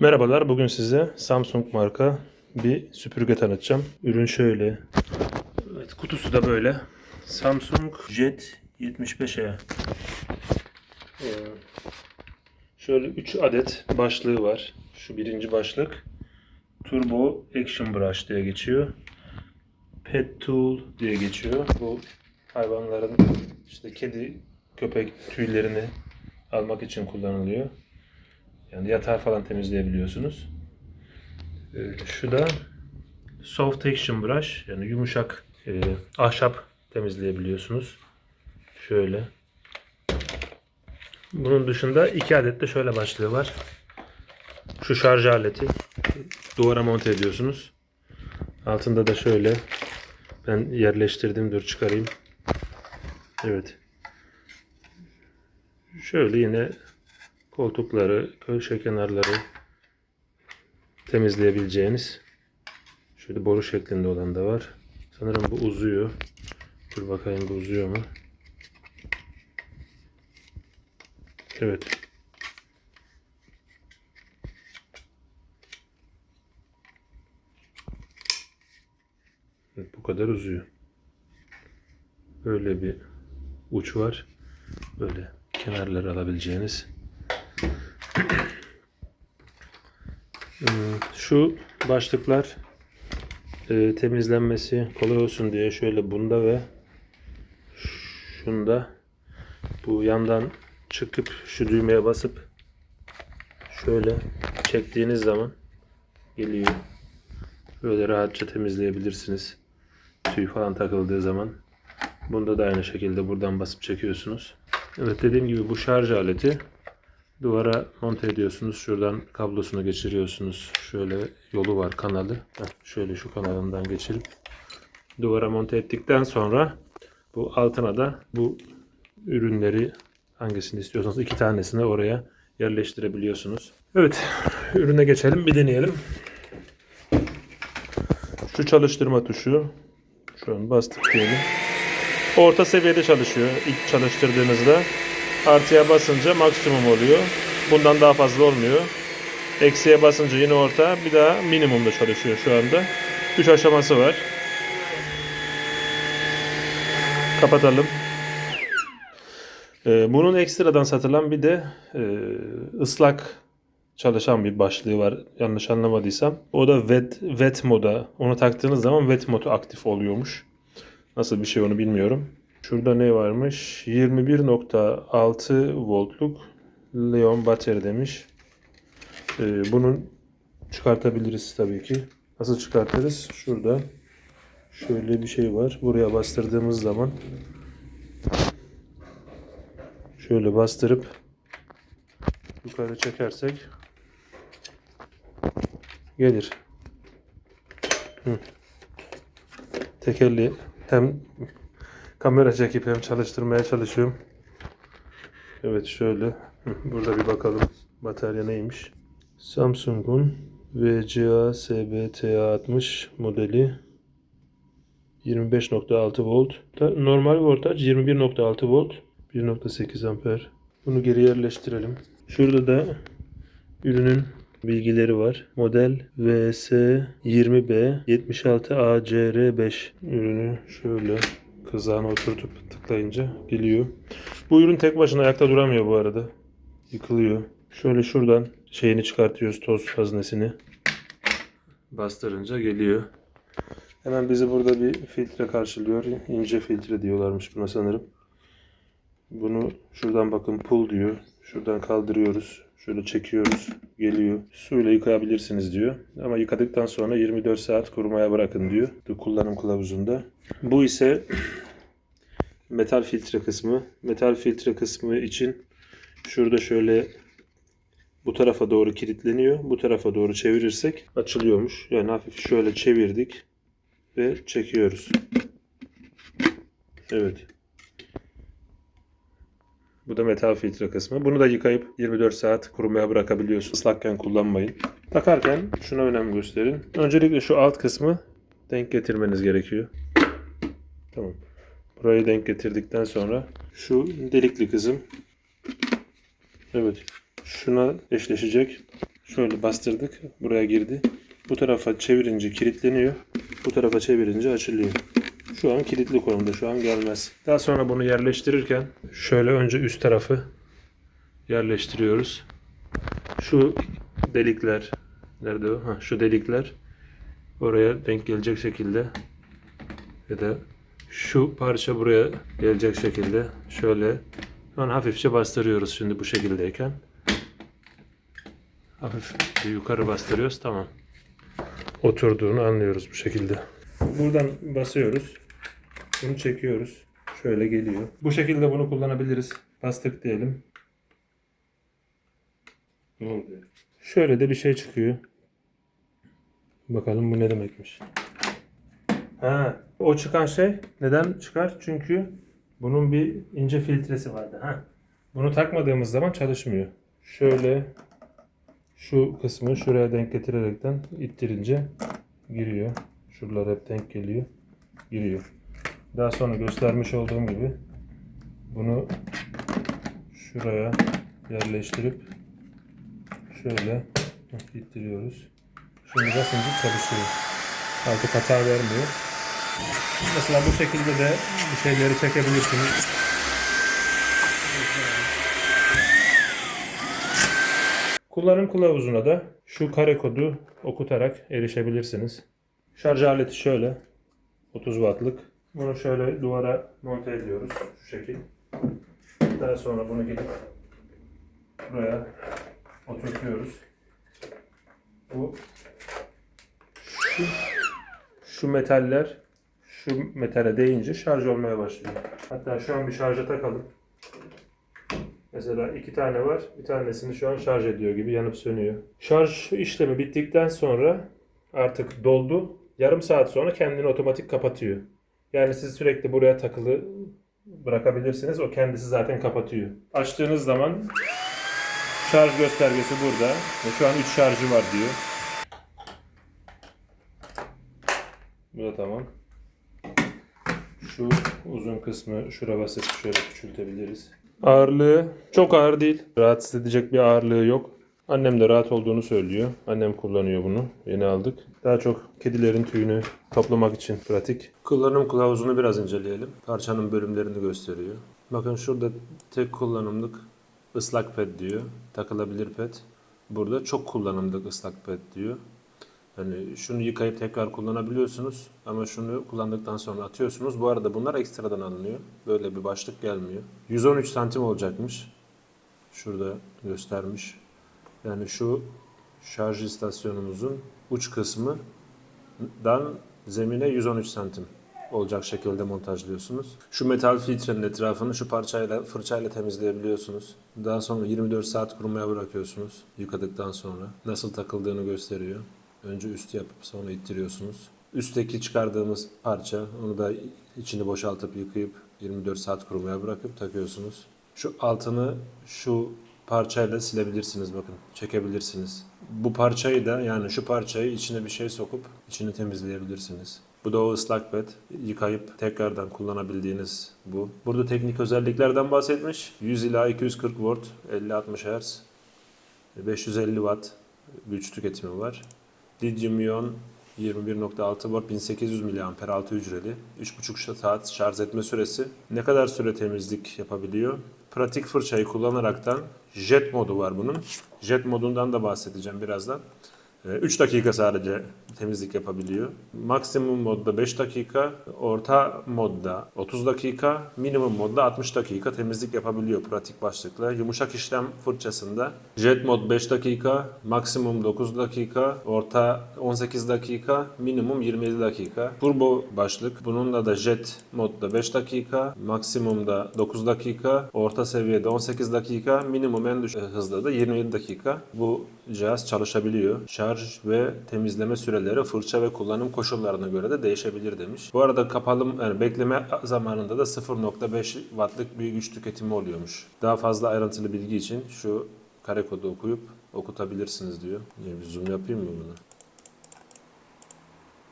Merhabalar, bugün size Samsung marka bir süpürge tanıtacağım. Ürün şöyle. Evet, kutusu da böyle. Samsung Jet 75E. Ee, şöyle 3 adet başlığı var. Şu birinci başlık. Turbo Action Brush diye geçiyor. Pet Tool diye geçiyor. Bu hayvanların işte kedi, köpek tüylerini almak için kullanılıyor. Yani yatağı falan temizleyebiliyorsunuz. Ee, şu da soft action brush yani yumuşak e, ahşap temizleyebiliyorsunuz. Şöyle. Bunun dışında iki adet de şöyle başlığı var. Şu şarj aleti duvara monte ediyorsunuz. Altında da şöyle ben yerleştirdim dur çıkarayım. Evet. Şöyle yine koltukları, köşe kenarları temizleyebileceğiniz şöyle boru şeklinde olan da var. Sanırım bu uzuyor. Dur bakayım bu uzuyor mu? Evet. Evet, bu kadar uzuyor. Böyle bir uç var. Böyle kenarları alabileceğiniz. Şu başlıklar e, temizlenmesi kolay olsun diye şöyle bunda ve şunda bu yandan çıkıp şu düğmeye basıp şöyle çektiğiniz zaman geliyor. Böyle rahatça temizleyebilirsiniz. Tüy falan takıldığı zaman. Bunda da aynı şekilde buradan basıp çekiyorsunuz. Evet dediğim gibi bu şarj aleti duvara monte ediyorsunuz. Şuradan kablosunu geçiriyorsunuz. Şöyle yolu var kanalı. Heh, şöyle şu kanalından geçirip duvara monte ettikten sonra bu altına da bu ürünleri hangisini istiyorsanız iki tanesini oraya yerleştirebiliyorsunuz. Evet ürüne geçelim bir deneyelim. Şu çalıştırma tuşu şu an bastık diyelim. Orta seviyede çalışıyor ilk çalıştırdığınızda. Artıya basınca maksimum oluyor. Bundan daha fazla olmuyor. Eksiye basınca yine orta. Bir daha minimumda çalışıyor şu anda. 3 aşaması var. Kapatalım. Ee, bunun ekstradan satılan bir de e, ıslak çalışan bir başlığı var. Yanlış anlamadıysam. O da wet, wet moda. Onu taktığınız zaman wet modu aktif oluyormuş. Nasıl bir şey onu bilmiyorum. Şurada ne varmış? 21.6 voltluk Leon bateri demiş. Ee, bunun çıkartabiliriz tabii ki. Nasıl çıkartırız? Şurada şöyle bir şey var. Buraya bastırdığımız zaman şöyle bastırıp yukarı çekersek gelir. Hı. Tekerli hem kamera çekip hem çalıştırmaya çalışıyorum. Evet şöyle. Burada bir bakalım batarya neymiş. Samsung'un VGA SBTA 60 modeli 25.6 volt. Normal voltaj 21.6 volt. 1.8 amper. Bunu geri yerleştirelim. Şurada da ürünün bilgileri var. Model VS20B 76ACR5 ürünü şöyle kızağına oturtup tıklayınca geliyor. Bu ürün tek başına ayakta duramıyor bu arada. Yıkılıyor. Şöyle şuradan şeyini çıkartıyoruz toz haznesini. Bastırınca geliyor. Hemen bizi burada bir filtre karşılıyor. İnce filtre diyorlarmış buna sanırım. Bunu şuradan bakın pull diyor. Şuradan kaldırıyoruz. Şöyle çekiyoruz. Geliyor. Suyla yıkayabilirsiniz diyor. Ama yıkadıktan sonra 24 saat kurumaya bırakın diyor. Kullanım kılavuzunda. Bu ise metal filtre kısmı. Metal filtre kısmı için şurada şöyle bu tarafa doğru kilitleniyor. Bu tarafa doğru çevirirsek açılıyormuş. Yani hafif şöyle çevirdik ve çekiyoruz. Evet. Bu da metal filtre kısmı. Bunu da yıkayıp 24 saat kurumaya bırakabiliyorsunuz. Islakken kullanmayın. Takarken şuna önem gösterin. Öncelikle şu alt kısmı denk getirmeniz gerekiyor. Tamam. Burayı denk getirdikten sonra şu delikli kısım Evet. Şuna eşleşecek. Şöyle bastırdık. Buraya girdi. Bu tarafa çevirince kilitleniyor. Bu tarafa çevirince açılıyor. Şu an kilitli konumda. Şu an gelmez. Daha sonra bunu yerleştirirken şöyle önce üst tarafı yerleştiriyoruz. Şu delikler nerede o? Ha, şu delikler oraya denk gelecek şekilde ya da şu parça buraya gelecek şekilde şöyle an hafifçe bastırıyoruz şimdi bu şekildeyken. Hafif yukarı bastırıyoruz tamam. Oturduğunu anlıyoruz bu şekilde. Buradan basıyoruz. Bunu çekiyoruz. Şöyle geliyor. Bu şekilde bunu kullanabiliriz. Bastık diyelim. Ne oldu? ya? Şöyle de bir şey çıkıyor. Bakalım bu ne demekmiş. Ha, o çıkan şey neden çıkar? Çünkü bunun bir ince filtresi vardı. Ha. Bunu takmadığımız zaman çalışmıyor. Şöyle şu kısmı şuraya denk getirerekten ittirince giriyor. Şuralar hep denk geliyor. Giriyor. Daha sonra göstermiş olduğum gibi bunu şuraya yerleştirip şöyle ittiriyoruz. Şimdi basınca çalışıyor. Artık hata vermiyor. Mesela bu şekilde de bir şeyleri çekebilirsiniz. Kullanım kılavuzuna da şu kare kodu okutarak erişebilirsiniz. Şarj aleti şöyle. 30 wattlık. Bunu şöyle duvara monte ediyoruz. Şu şekil. Daha sonra bunu gidip buraya oturtuyoruz. Bu şu, şu metaller şu metale değince şarj olmaya başlıyor. Hatta şu an bir şarja takalım. Mesela iki tane var. Bir tanesini şu an şarj ediyor gibi yanıp sönüyor. Şarj işlemi bittikten sonra artık doldu. Yarım saat sonra kendini otomatik kapatıyor. Yani siz sürekli buraya takılı bırakabilirsiniz. O kendisi zaten kapatıyor. Açtığınız zaman şarj göstergesi burada. Ve şu an 3 şarjı var diyor. Bu da tamam. Şu uzun kısmı şura basıp şöyle küçültebiliriz. Ağırlığı çok ağır değil. Rahatsız edecek bir ağırlığı yok. Annem de rahat olduğunu söylüyor. Annem kullanıyor bunu. Yeni aldık. Daha çok kedilerin tüyünü toplamak için pratik. Kullanım kılavuzunu biraz inceleyelim. Parçanın bölümlerini gösteriyor. Bakın şurada tek kullanımlık ıslak ped diyor. Takılabilir ped. Burada çok kullanımlık ıslak ped diyor. Hani şunu yıkayıp tekrar kullanabiliyorsunuz ama şunu kullandıktan sonra atıyorsunuz. Bu arada bunlar ekstradan alınıyor. Böyle bir başlık gelmiyor. 113 santim olacakmış. Şurada göstermiş. Yani şu şarj istasyonumuzun uç kısmından zemine 113 santim olacak şekilde montajlıyorsunuz. Şu metal filtrenin etrafını şu parçayla fırçayla temizleyebiliyorsunuz. Daha sonra 24 saat kurumaya bırakıyorsunuz yıkadıktan sonra. Nasıl takıldığını gösteriyor. Önce üstü yapıp sonra ittiriyorsunuz. Üstteki çıkardığımız parça onu da içini boşaltıp yıkayıp 24 saat kurumaya bırakıp takıyorsunuz. Şu altını şu parçayla silebilirsiniz bakın. Çekebilirsiniz. Bu parçayı da yani şu parçayı içine bir şey sokup içini temizleyebilirsiniz. Bu da o ıslak pet. Yıkayıp tekrardan kullanabildiğiniz bu. Burada teknik özelliklerden bahsetmiş. 100 ila 240 volt, 50-60 Hz, 550 watt güç tüketimi var. Lityum iyon 21.6 volt 1800 mAh altı hücreli. 3,5 saat şarj etme süresi. Ne kadar süre temizlik yapabiliyor? Pratik fırçayı kullanaraktan jet modu var bunun. Jet modundan da bahsedeceğim birazdan. 3 dakika sadece temizlik yapabiliyor. Maksimum modda 5 dakika, orta modda 30 dakika, minimum modda 60 dakika temizlik yapabiliyor pratik başlıkla. Yumuşak işlem fırçasında jet mod 5 dakika, maksimum 9 dakika, orta 18 dakika, minimum 27 dakika. Turbo başlık bununla da jet modda 5 dakika, maksimumda 9 dakika, orta seviyede 18 dakika, minimum en düşük hızda da 27 dakika. Bu cihaz çalışabiliyor. Şarj ve temizleme süreleri fırça ve kullanım koşullarına göre de değişebilir demiş. Bu arada kapalı yani bekleme zamanında da 0.5 wattlık bir güç tüketimi oluyormuş. Daha fazla ayrıntılı bilgi için şu kare kodu okuyup okutabilirsiniz diyor. Ya bir zoom yapayım mı bunu?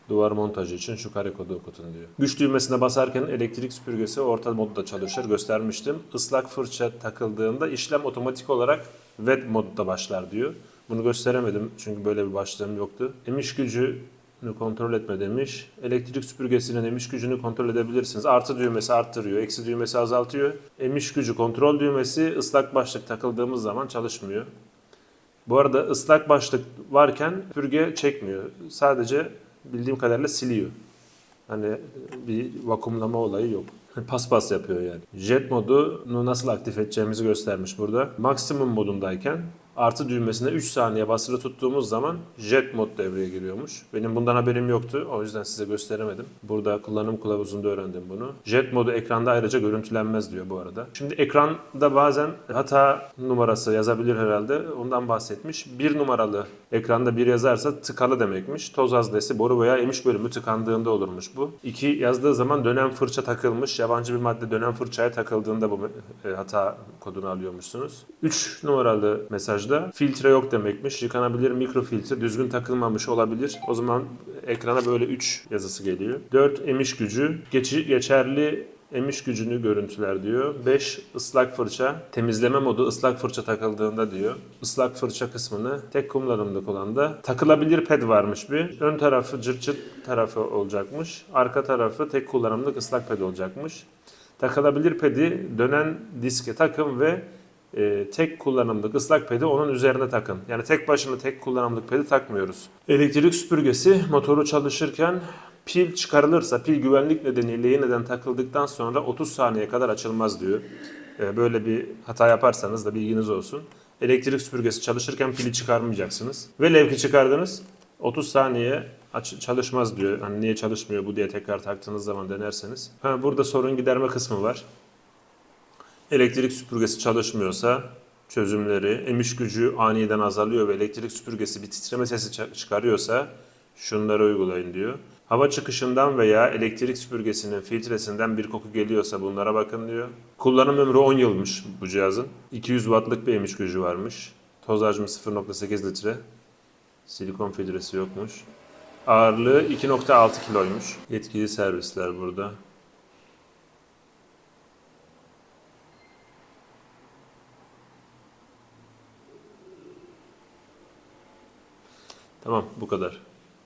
Duvar montajı için şu kare kodu okutun diyor. Güç düğmesine basarken elektrik süpürgesi orta modda çalışır göstermiştim. Islak fırça takıldığında işlem otomatik olarak wet modda başlar diyor. Bunu gösteremedim çünkü böyle bir başlığım yoktu. Emiş gücünü kontrol etme demiş. Elektrik süpürgesinin emiş gücünü kontrol edebilirsiniz. Artı düğmesi arttırıyor, eksi düğmesi azaltıyor. Emiş gücü kontrol düğmesi ıslak başlık takıldığımız zaman çalışmıyor. Bu arada ıslak başlık varken süpürge çekmiyor. Sadece bildiğim kadarıyla siliyor. Hani bir vakumlama olayı yok. Paspas yapıyor yani. Jet modunu nasıl aktif edeceğimizi göstermiş burada. Maksimum modundayken artı düğmesine 3 saniye basılı tuttuğumuz zaman jet mod devreye giriyormuş. Benim bundan haberim yoktu. O yüzden size gösteremedim. Burada kullanım kılavuzunda öğrendim bunu. Jet modu ekranda ayrıca görüntülenmez diyor bu arada. Şimdi ekranda bazen hata numarası yazabilir herhalde. Ondan bahsetmiş. Bir numaralı ekranda bir yazarsa tıkalı demekmiş. Toz haznesi, boru veya emiş bölümü tıkandığında olurmuş bu. İki yazdığı zaman dönem fırça takılmış. Yabancı bir madde dönem fırçaya takıldığında bu e, hata kodunu alıyormuşsunuz. 3 numaralı mesajda filtre yok demekmiş. Yıkanabilir mikrofiltre düzgün takılmamış olabilir. O zaman ekrana böyle 3 yazısı geliyor. 4 emiş gücü. Geçi, geçerli emiş gücünü görüntüler diyor. 5 ıslak fırça. Temizleme modu ıslak fırça takıldığında diyor. Islak fırça kısmını tek kullanımlık olan da takılabilir ped varmış bir. Ön tarafı cırt cırt tarafı olacakmış. Arka tarafı tek kullanımlık ıslak ped olacakmış. Takılabilir pedi dönen diske takın ve e, tek kullanımlık ıslak pedi onun üzerine takın. Yani tek başına tek kullanımlık pedi takmıyoruz. Elektrik süpürgesi motoru çalışırken pil çıkarılırsa pil güvenlik nedeniyle yeniden takıldıktan sonra 30 saniye kadar açılmaz diyor. E, böyle bir hata yaparsanız da bilginiz olsun. Elektrik süpürgesi çalışırken pili çıkarmayacaksınız. Velev ki çıkardınız 30 saniye çalışmaz diyor. Hani niye çalışmıyor bu diye tekrar taktığınız zaman denerseniz. Ha, burada sorun giderme kısmı var. Elektrik süpürgesi çalışmıyorsa çözümleri, emiş gücü aniden azalıyor ve elektrik süpürgesi bir titreme sesi çıkarıyorsa şunları uygulayın diyor. Hava çıkışından veya elektrik süpürgesinin filtresinden bir koku geliyorsa bunlara bakın diyor. Kullanım ömrü 10 yılmış bu cihazın. 200 wattlık bir emiş gücü varmış. Toz hacmi 0.8 litre. Silikon filtresi yokmuş. Ağırlığı 2.6 kiloymuş. Yetkili servisler burada. Tamam bu kadar.